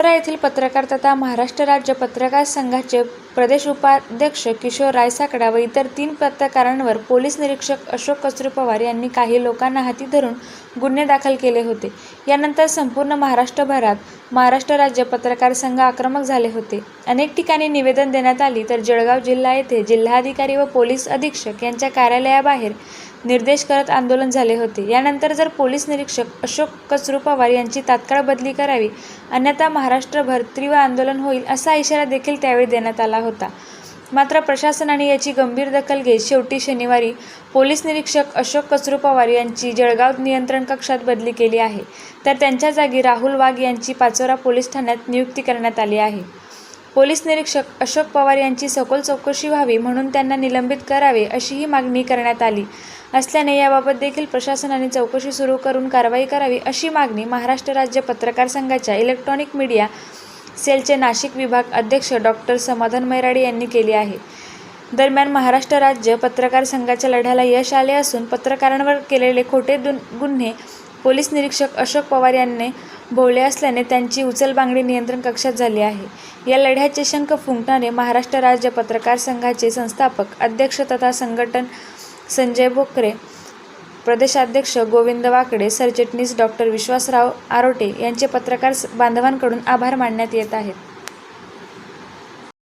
वडोदरा येथील पत्रकार तथा महाराष्ट्र राज्य पत्रकार संघाचे प्रदेश उपाध्यक्ष किशोर रायसाकडा व इतर तीन पत्रकारांवर पोलीस निरीक्षक अशोक कचरू पवार यांनी काही लोकांना हाती धरून गुन्हे दाखल केले होते. यानंतर संपूर्ण महाराष्ट्रभरात महाराष्ट्र राज्य पत्रकार संघ आक्रमक झाले होते. अनेक ठिकाणी निवेदन देण्यात आली तर जळगाव जिल्हा येथे जिल्हाधिकारी व पोलीस अधीक्षक यांच्या कार्यालयाबाहेर निर्देश करत आंदोलन झाले होते. यानंतर जर पोलीस निरीक्षक अशोक कचरू पवार यांची तात्काळ बदली करावी अन्यथा महाराष्ट्रभर तीव्र आंदोलन होईल असा इशारा देखील त्यावेळी देण्यात आला होता. मात्र प्रशासनाने याची गंभीर दखल घेत शेवटी शनिवारी पोलीस निरीक्षक अशोक कचरू पवार यांची जळगाव नियंत्रण कक्षात बदली केली आहे. तर त्यांच्या जागी राहुल वाघ यांची पाचोरा पोलीस ठाण्यात नियुक्ती करण्यात आली आहे. पोलीस निरीक्षक अशोक पवार यांची सखोल चौकशी व्हावी म्हणून त्यांना निलंबित करावे अशीही मागणी करण्यात आली. असल्याने याबाबत देखील प्रशासनाने चौकशी सुरू करून कारवाई करावी अशी मागणी महाराष्ट्र राज्य पत्रकार संघाच्या इलेक्ट्रॉनिक मीडिया सेलचे नाशिक विभाग अध्यक्ष डॉक्टर समाधान मैराडे यांनी केली आहे. दरम्यान महाराष्ट्र राज्य पत्रकार संघाच्या लढ्याला यश आले असून पत्रकारांवर केलेले खोटे दुन गुन्हे पोलीस निरीक्षक अशोक पवार यांनी भोवले असल्याने त्यांची उचलबांगडी नियंत्रण कक्षात झाली आहे. या लढ्याचे शंख फुंकणारे महाराष्ट्र राज्य पत्रकार संघाचे संस्थापक अध्यक्ष तथा संघटन संजय बोकरे प्रदेशाध्यक्ष गोविंद वाकडे सरचिटणीस डॉक्टर विश्वासराव आरोटे यांचे पत्रकार बांधवांकडून आभार मानण्यात येत आहेत.